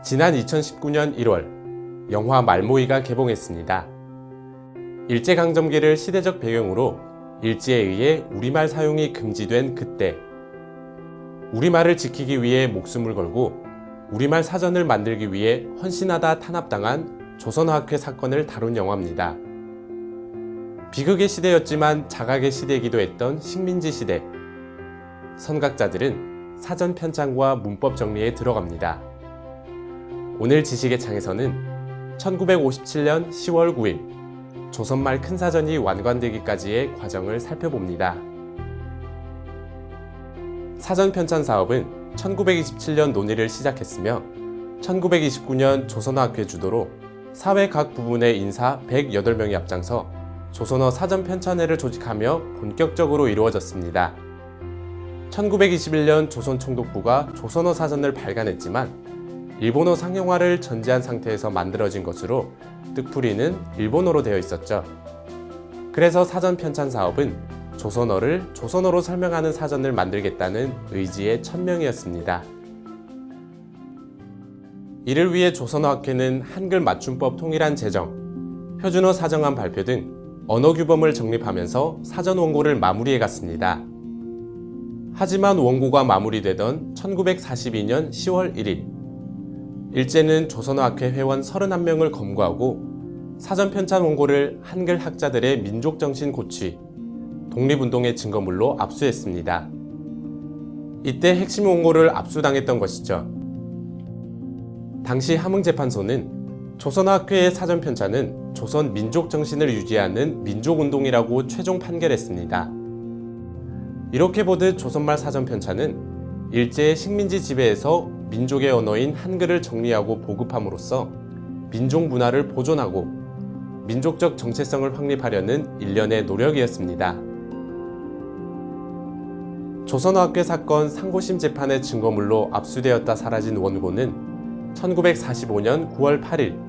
지난 2019년 1월 영화 말모이가 개봉했습니다. 일제강점기를 시대적 배경으로 일제에 의해 우리말 사용이 금지된 그때 우리말을 지키기 위해 목숨을 걸고 우리말 사전을 만들기 위해 헌신하다 탄압당한 조선어학회 사건을 다룬 영화입니다. 비극의 시대였지만 자각의 시대이기도 했던 식민지 시대. 선각자들은 사전 편찬과 문법 정리에 들어갑니다. 오늘 지식의 창에서는 1957년 10월 9일 조선말 큰 사전이 완관되기까지의 과정을 살펴봅니다. 사전 편찬 사업은 1927년 논의를 시작했으며 1929년 조선어학회 주도로 사회 각 부분의 인사 108명이 앞장서 조선어 사전 편찬회를 조직하며 본격적으로 이루어졌습니다. 1921년 조선총독부가 조선어 사전을 발간했지만 일본어 상용화를 전제한 상태에서 만들어진 것으로 뜻풀이는 일본어로 되어 있었죠. 그래서 사전 편찬 사업은 조선어를 조선어로 설명하는 사전을 만들겠다는 의지의 천명이었습니다. 이를 위해 조선어학회는 한글 맞춤법 통일한 제정, 표준어 사정안 발표 등 언어 규범을 정립하면서 사전 원고를 마무리해 갔습니다. 하지만 원고가 마무리되던 1942년 10월 1일, 일제는 조선어학회 회원 31명을 검거하고 사전 편찬 원고를 한글 학자들의 민족 정신 고취, 독립운동의 증거물로 압수했습니다. 이때 핵심 원고를 압수당했던 것이죠. 당시 함흥재판소는 조선어학회의 사전 편찬은 조선 민족 정신을 유지하는 민족운동이라고 최종 판결했습니다. 이렇게 보듯 조선말 사전 편찬은 일제의 식민지 지배에서 민족의 언어인 한글을 정리하고 보급함으로써 민족 문화를 보존하고 민족적 정체성을 확립하려는 일련의 노력이었습니다. 조선어학회 사건 상고심 재판의 증거물로 압수되었다 사라진 원고는 1945년 9월 8일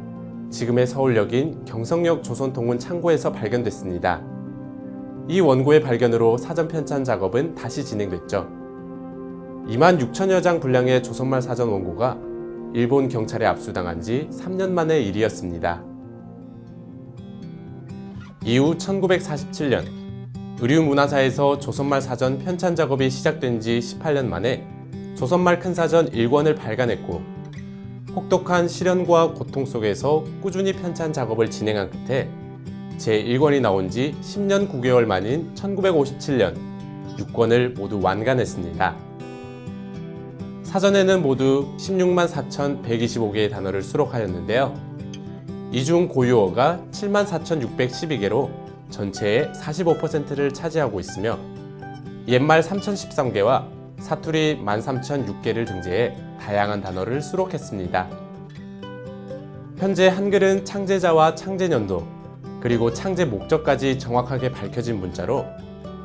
지금의 서울역인 경성역 조선통운 창고에서 발견됐습니다. 이 원고의 발견으로 사전 편찬 작업은 다시 진행됐죠. 2만 6천여 장 분량의 조선말 사전 원고가 일본 경찰에 압수당한 지 3년 만의 일이었습니다. 이후 1947년 의류문화사에서 조선말 사전 편찬 작업이 시작된 지 18년 만에 조선말 큰 사전 1권을 발간했고 혹독한 시련과 고통 속에서 꾸준히 편찬 작업을 진행한 끝에 제1권이 나온 지 10년 9개월 만인 1957년 6권을 모두 완간했습니다. 사전에는 모두 16만 4,125개의 단어를 수록하였는데요. 이 중 고유어가 7만 4,612개로 전체의 45%를 차지하고 있으며 옛말 3,013개와 사투리 13,006개를 등재해 다양한 단어를 수록했습니다. 현재 한글은 창제자와 창제년도 그리고 창제 목적까지 정확하게 밝혀진 문자로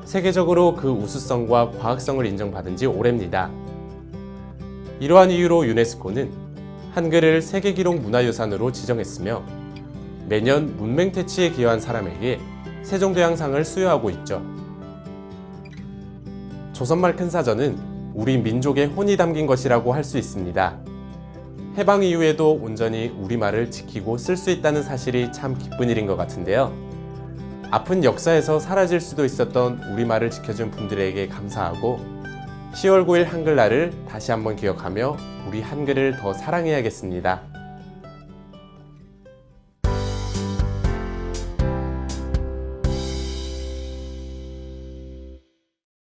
세계적으로 그 우수성과 과학성을 인정받은 지 오래입니다. 이러한 이유로 유네스코는 한글을 세계기록 문화유산으로 지정했으며 매년 문맹태치에 기여한 사람에게 세종대왕상을 수여하고 있죠. 조선말 큰 사전은 우리 민족의 혼이 담긴 것이라고 할 수 있습니다. 해방 이후에도 온전히 우리말을 지키고 쓸 수 있다는 사실이 참 기쁜 일인 것 같은데요. 아픈 역사에서 사라질 수도 있었던 우리말을 지켜준 분들에게 감사하고 10월 9일 한글날을 다시 한번 기억하며 우리 한글을 더 사랑해야겠습니다.